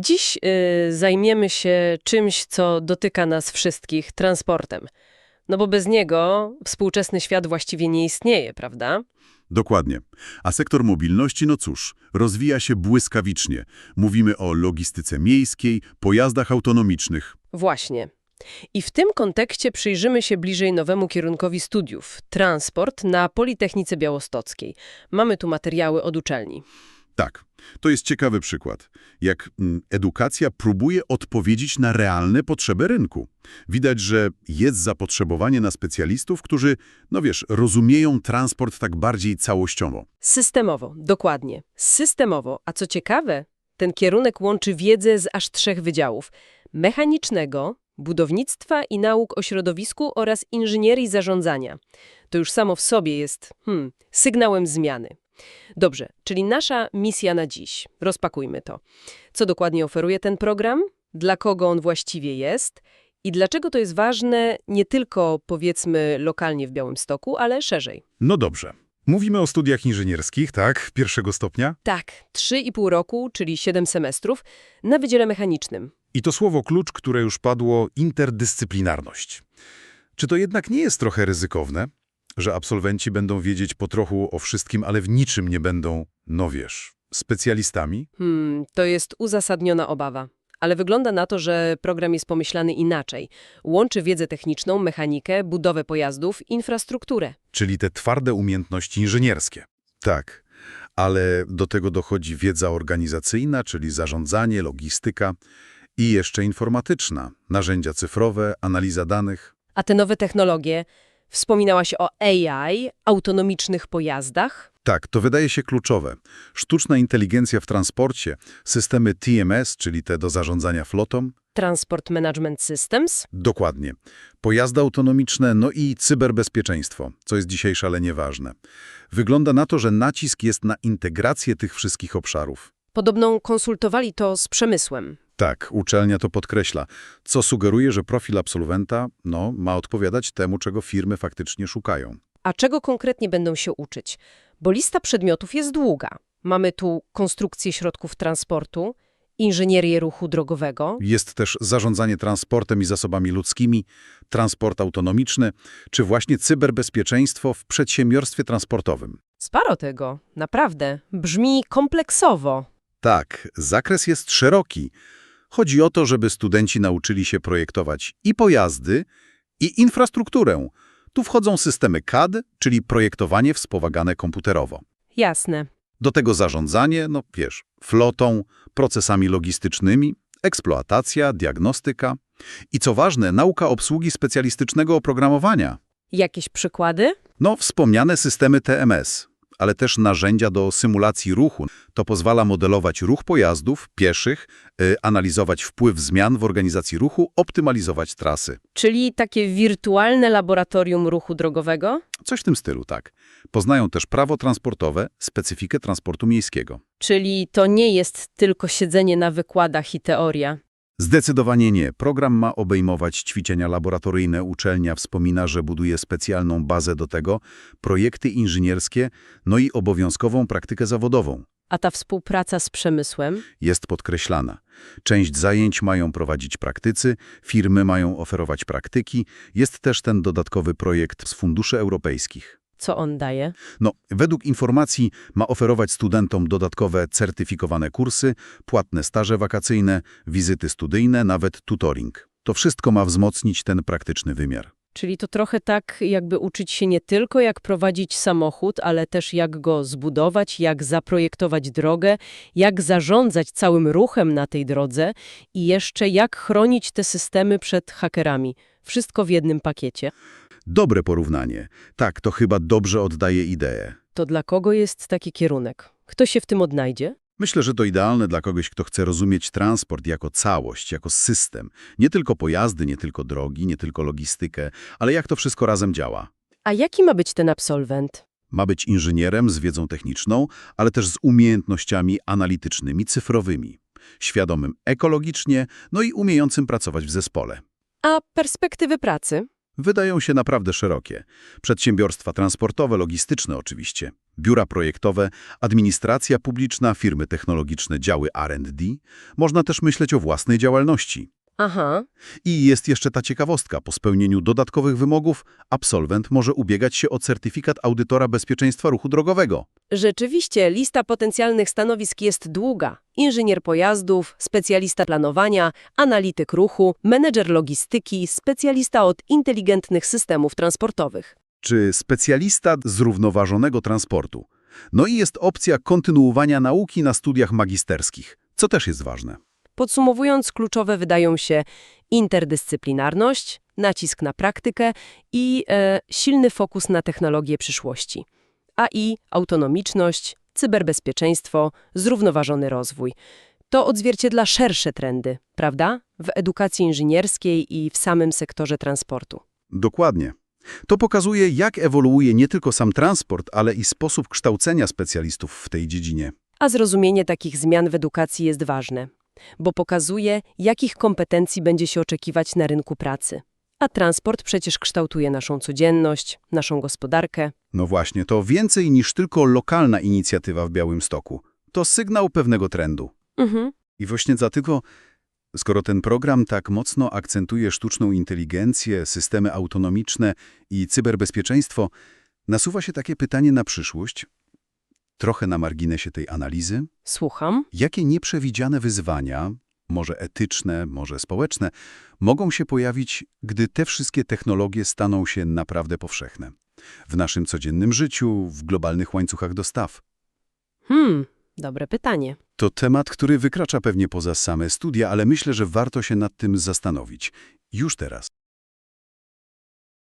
Dziś y, zajmiemy się czymś, co dotyka nas wszystkich transportem. No bo bez niego współczesny świat właściwie nie istnieje, prawda? Dokładnie. A sektor mobilności, no cóż, rozwija się błyskawicznie. Mówimy o logistyce miejskiej, pojazdach autonomicznych. Właśnie. I w tym kontekście przyjrzymy się bliżej nowemu kierunkowi studiów transport na Politechnice Białostockiej. Mamy tu materiały od uczelni. Tak, to jest ciekawy przykład. Jak mm, edukacja próbuje odpowiedzieć na realne potrzeby rynku. Widać, że jest zapotrzebowanie na specjalistów, którzy, no wiesz, rozumieją transport tak bardziej całościowo. Systemowo, dokładnie. Systemowo. A co ciekawe, ten kierunek łączy wiedzę z aż trzech wydziałów. Mechanicznego, budownictwa i nauk o środowisku oraz inżynierii zarządzania. To już samo w sobie jest hmm, sygnałem zmiany. Dobrze, czyli nasza misja na dziś. Rozpakujmy to. Co dokładnie oferuje ten program? Dla kogo on właściwie jest? I dlaczego to jest ważne nie tylko, powiedzmy, lokalnie w Białymstoku, ale szerzej? No dobrze. Mówimy o studiach inżynierskich, tak? Pierwszego stopnia. Tak, 3,5 roku, czyli 7 semestrów, na Wydziale Mechanicznym. I to słowo klucz, które już padło, interdyscyplinarność. Czy to jednak nie jest trochę ryzykowne, że absolwenci będą wiedzieć po trochu o wszystkim, ale w niczym nie będą, no wiesz, specjalistami? Hmm, to jest uzasadniona obawa. Ale wygląda na to, że program jest pomyślany inaczej. Łączy wiedzę techniczną, mechanikę, budowę pojazdów, infrastrukturę. Czyli te twarde umiejętności inżynierskie. Tak, ale do tego dochodzi wiedza organizacyjna, czyli zarządzanie, logistyka i jeszcze informatyczna, narzędzia cyfrowe, analiza danych. A te nowe technologie, wspominałaś o AI, autonomicznych pojazdach? Tak, to wydaje się kluczowe. Sztuczna inteligencja w transporcie, systemy TMS, czyli te do zarządzania flotą, Transport Management Systems? dokładnie. Pojazdy autonomiczne, no i cyberbezpieczeństwo, co jest dzisiaj szalenie ważne. Wygląda na to, że nacisk jest na integrację tych wszystkich obszarów. Podobno konsultowali to z przemysłem. Tak, uczelnia to podkreśla, co sugeruje, że profil absolwenta no, ma odpowiadać temu, czego firmy faktycznie szukają. A czego konkretnie będą się uczyć? Bo lista przedmiotów jest długa. Mamy tu konstrukcję środków transportu, inżynierię ruchu drogowego, Jest też zarządzanie transportem i zasobami ludzkimi, transport autonomiczny, czy właśnie cyberbezpieczeństwo w przedsiębiorstwie transportowym. Sporo tego, naprawdę. Brzmi kompleksowo. Tak, zakres jest szeroki. Chodzi o to, żeby studenci nauczyli się projektować i pojazdy, i infrastrukturę. Tu wchodzą systemy CAD, czyli projektowanie wspomagane komputerowo. Jasne. Do tego zarządzanie, no wiesz, flotą, procesami logistycznymi, eksploatacja, diagnostyka i co ważne, nauka obsługi specjalistycznego oprogramowania. Jakieś przykłady? No, wspomniane systemy TMS, ale też narzędzia do symulacji ruchu. To pozwala modelować ruch pojazdów, pieszych, y, analizować wpływ zmian w organizacji ruchu, optymalizować trasy. Czyli takie wirtualne laboratorium ruchu drogowego? Coś w tym stylu, tak. Poznają też prawo transportowe, specyfikę transportu miejskiego. Czyli to nie jest tylko siedzenie na wykładach i teoria. Zdecydowanie nie. Program ma obejmować ćwiczenia laboratoryjne. Uczelnia wspomina, że buduje specjalną bazę do tego, projekty inżynierskie, no i obowiązkową praktykę zawodową. A ta współpraca z przemysłem? Jest podkreślana. Część zajęć mają prowadzić praktycy, firmy mają oferować praktyki. Jest też ten dodatkowy projekt z funduszy europejskich. Co on daje? No, według informacji ma oferować studentom dodatkowe certyfikowane kursy, płatne staże wakacyjne, wizyty studyjne, nawet tutoring. To wszystko ma wzmocnić ten praktyczny wymiar. Czyli to trochę tak, jakby uczyć się nie tylko jak prowadzić samochód, ale też jak go zbudować, jak zaprojektować drogę, jak zarządzać całym ruchem na tej drodze i jeszcze jak chronić te systemy przed hakerami. Wszystko w jednym pakiecie. Dobre porównanie. Tak, to chyba dobrze oddaje ideę. To dla kogo jest taki kierunek? Kto się w tym odnajdzie? Myślę, że to idealne dla kogoś, kto chce rozumieć transport jako całość, jako system. Nie tylko pojazdy, nie tylko drogi, nie tylko logistykę, ale jak to wszystko razem działa. A jaki ma być ten absolwent? Ma być inżynierem z wiedzą techniczną, ale też z umiejętnościami analitycznymi, cyfrowymi. Świadomym ekologicznie, no i umiejącym pracować w zespole. A perspektywy pracy? Wydają się naprawdę szerokie. Przedsiębiorstwa transportowe, logistyczne oczywiście, biura projektowe, administracja publiczna, firmy technologiczne, działy R&D. Można też myśleć o własnej działalności. Aha, I jest jeszcze ta ciekawostka. Po spełnieniu dodatkowych wymogów absolwent może ubiegać się o certyfikat audytora bezpieczeństwa ruchu drogowego. rzeczywiście lista potencjalnych stanowisk jest długa. Inżynier pojazdów, specjalista planowania, analityk ruchu, menedżer logistyki, specjalista od inteligentnych systemów transportowych. Czy specjalista zrównoważonego transportu. No i jest opcja kontynuowania nauki na studiach magisterskich, co też jest ważne. Podsumowując, kluczowe wydają się interdyscyplinarność, nacisk na praktykę i e, silny fokus na technologie przyszłości. AI, autonomiczność, cyberbezpieczeństwo, zrównoważony rozwój. To odzwierciedla szersze trendy, prawda? W edukacji inżynierskiej i w samym sektorze transportu. Dokładnie. To pokazuje, jak ewoluuje nie tylko sam transport, ale i sposób kształcenia specjalistów w tej dziedzinie. A zrozumienie takich zmian w edukacji jest ważne, bo pokazuje, jakich kompetencji będzie się oczekiwać na rynku pracy. A transport przecież kształtuje naszą codzienność, naszą gospodarkę. No właśnie, to więcej niż tylko lokalna inicjatywa w Białymstoku. To sygnał pewnego trendu. Mhm. I właśnie dlatego, skoro ten program tak mocno akcentuje sztuczną inteligencję, systemy autonomiczne i cyberbezpieczeństwo, nasuwa się takie pytanie na przyszłość, trochę na marginesie tej analizy, Słucham. jakie nieprzewidziane wyzwania, może etyczne, może społeczne, mogą się pojawić, gdy te wszystkie technologie staną się naprawdę powszechne. W naszym codziennym życiu, w globalnych łańcuchach dostaw. Hmm, dobre pytanie. To temat, który wykracza pewnie poza same studia, ale myślę, że warto się nad tym zastanowić. Już teraz.